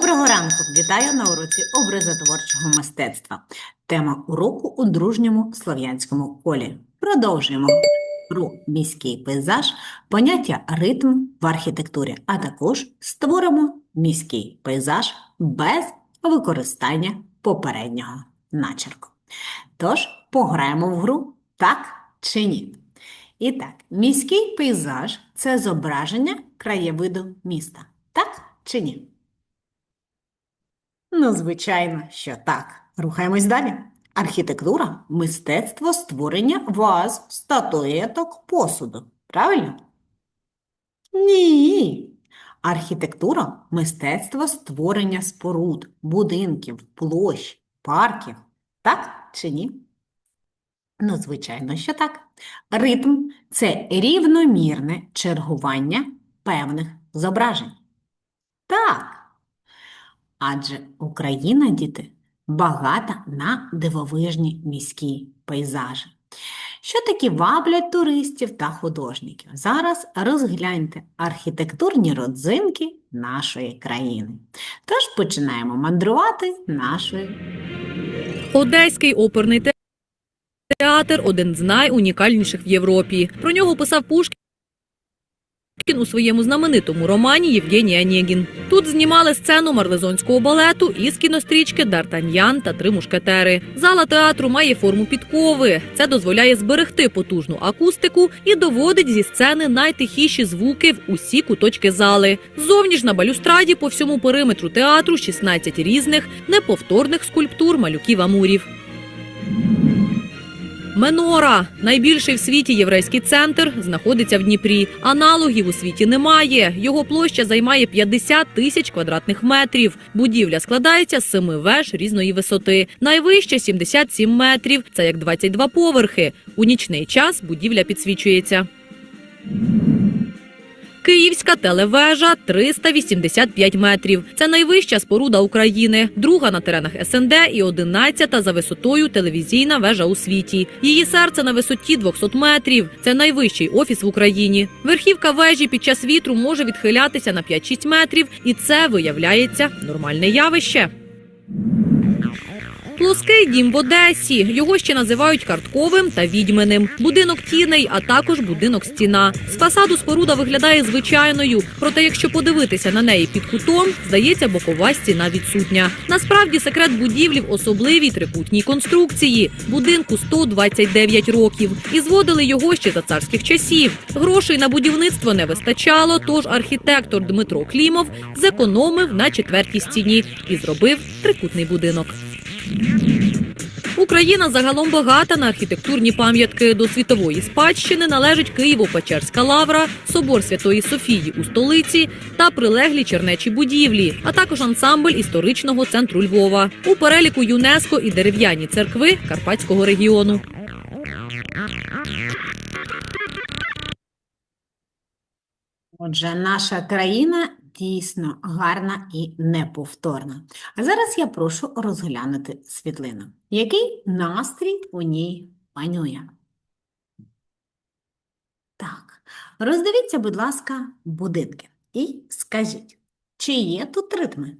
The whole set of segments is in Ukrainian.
Доброго ранку! Вітаю на уроці образотворчого мистецтва. Тема уроку у дружньому слов'янському колі. Продовжуємо гру міський пейзаж, поняття ритм в архітектурі, а також створимо міський пейзаж без використання попереднього начерку. Тож, пограємо в гру так чи ні? І так, міський пейзаж це зображення краєвиду міста. Так чи ні? Ну, звичайно, що так. Рухаємось далі. Архітектура – мистецтво створення ваз, статуеток, посуду. Правильно? Ні. Архітектура – мистецтво створення споруд, будинків, площ, парків. Так чи ні? Ну, звичайно, що так. Ритм – це рівномірне чергування певних зображень. Так. Адже Україна, діти, багата на дивовижні міські пейзажі, що таки ваблять туристів та художників. Зараз розгляньте архітектурні родзинки нашої країни. Тож починаємо мандрувати нашою Одеський оперний те- театр один з найунікальніших в Європі. Про нього писав Пушкін у своєму знаменитому романі Євгеній Онєгін. Тут знімали сцену марлезонського балету із кінострічки Д'Артаньян та три мушкетери. Зала театру має форму підкови. Це дозволяє зберегти потужну акустику і доводить зі сцени найтихіші звуки в усі куточки зали. Ззовні ж на балюстраді по всьому периметру театру 16 різних неповторних скульптур малюків амурів. Менора найбільший в світі єврейський центр знаходиться в Дніпрі. Аналогів у світі немає. Його площа займає 50 тисяч квадратних метрів. Будівля складається з семи веж різної висоти. Найвище 77 метрів. Це як 22 поверхи. У нічний час будівля підсвічується. Київська телевежа 385 метрів. Це найвища споруда України, друга на теренах СНД і одинадцята за висотою телевізійна вежа у світі. Її серце на висоті 200 метрів. Це найвищий офіс в Україні. Верхівка вежі під час вітру може відхилятися на 5-6 метрів, і це виявляється нормальне явище. Плоский дім в Одесі. Його ще називають картковим та відьминим. Будинок тіней, а також будинок стіна. З фасаду споруда виглядає звичайною. Проте, якщо подивитися на неї під кутом, здається, бокова стіна відсутня. Насправді секрет будівлі в особливій трикутній конструкції. Будинку 129 років. І зводили його ще за царських часів. Грошей на будівництво не вистачало, тож архітектор Дмитро Клімов зекономив на четвертій стіні і зробив трикутний будинок. Україна загалом багата на архітектурні пам'ятки. До світової спадщини належить Києво-Печерська лавра, собор Святої Софії у столиці та прилеглі чернечі будівлі, а також ансамбль історичного центру Львова. У переліку ЮНЕСКО і дерев'яні церкви Карпатського регіону. Отже, наша країна дійсно гарна і неповторна. А зараз я прошу розглянути світлину. Який настрій у ній панує? Так, роздивіться, будь ласка, будинки і скажіть, чи є тут ритми?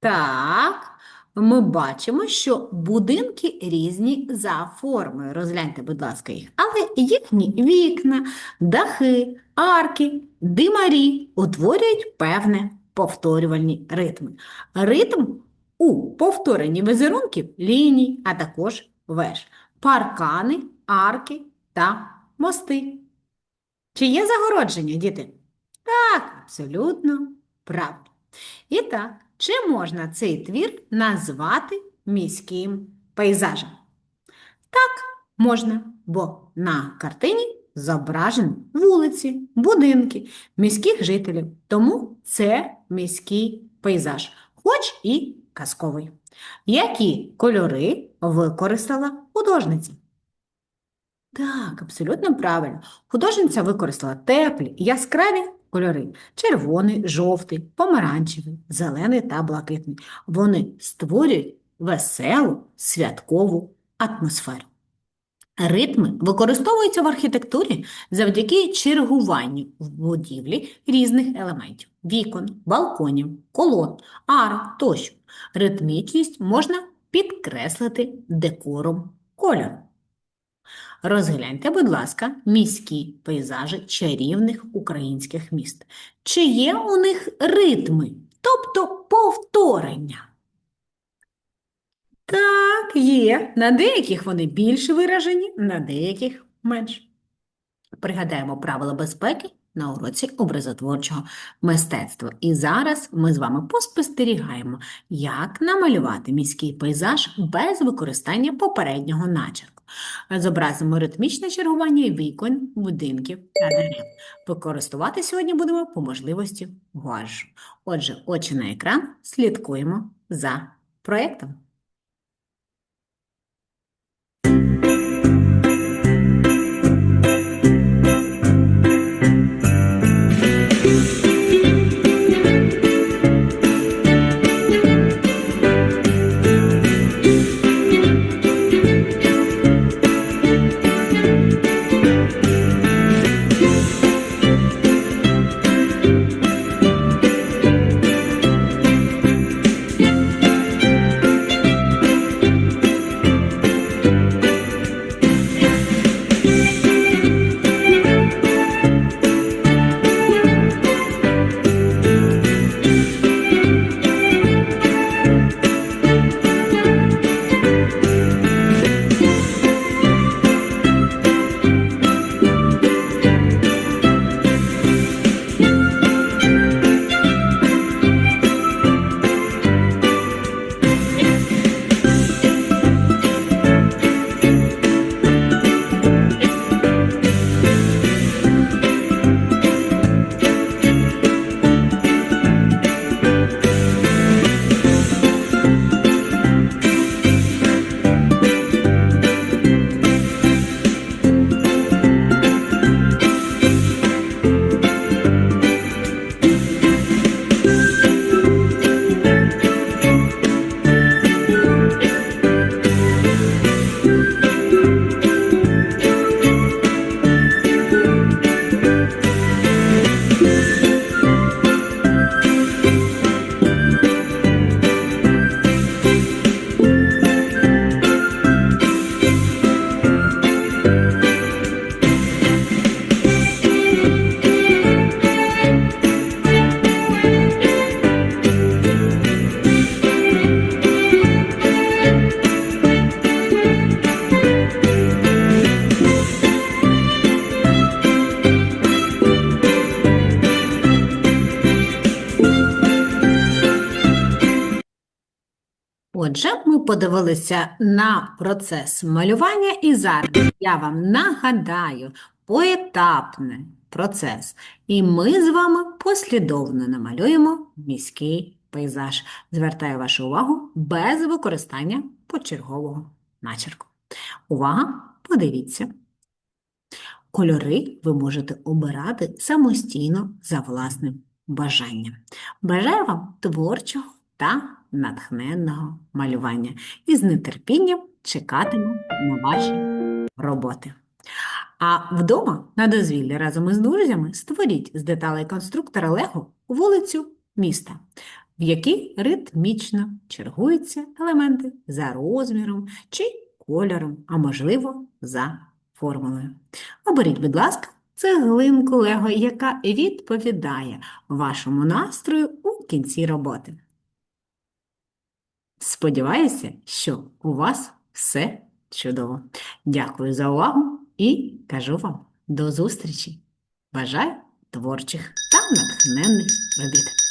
Так, ми бачимо, що будинки різні за формою. Розгляньте, будь ласка, їх. Але їхні вікна, дахи, арки, димарі утворюють певне повторювальні ритми. Ритм у повторенні візерунків ліній, а також веж, паркани, арки та мости. Чи є загородження, діти? Так, абсолютно правильно. І так, чи можна цей твір назвати міським пейзажем? Так, можна, бо на картині зображені вулиці, будинки, міських жителів. Тому це міський пейзаж, хоч і казковий. Які кольори використала художниця? Так, абсолютно правильно. Художниця використала теплі, яскраві кольори – червоний, жовтий, помаранчевий, зелений та блакитний. Вони створюють веселу святкову атмосферу. Ритми використовуються в архітектурі завдяки чергуванню в будівлі різних елементів – вікон, балконів, колон, арок тощо. Ритмічність можна підкреслити декором кольору. Розгляньте, будь ласка, міські пейзажі чарівних українських міст. Чи є у них ритми, тобто повторення? Так, є. На деяких вони більш виражені, на деяких менш. Пригадаємо правила безпеки на уроці образотворчого мистецтва. І зараз ми з вами поспостерігаємо, як намалювати міський пейзаж без використання попереднього начерку. Зобразимо ритмічне чергування вікон, будинків та дерев. Використовувати сьогодні будемо по можливості гуашу. Отже, очі на екран, слідкуємо за проєктом. Подивилися на процес малювання, і зараз я вам нагадаю поетапний процес. І ми з вами послідовно намалюємо міський пейзаж. Звертаю вашу увагу без використання почергового начерку. Увага! Подивіться. Кольори ви можете обирати самостійно за власним бажанням. Бажаю вам творчого та натхненного малювання і з нетерпінням чекатиму на ваші роботи. А вдома на дозвіллі разом із друзями створіть з деталей конструктора Лего вулицю міста, в якій ритмічно чергуються елементи за розміром чи кольором, а можливо за формулою. Оберіть, будь ласка, цеглинку Лего, яка відповідає вашому настрою у кінці роботи. Сподіваюся, що у вас все чудово. Дякую за увагу і кажу вам до зустрічі. Бажаю творчих та натхненних робіт.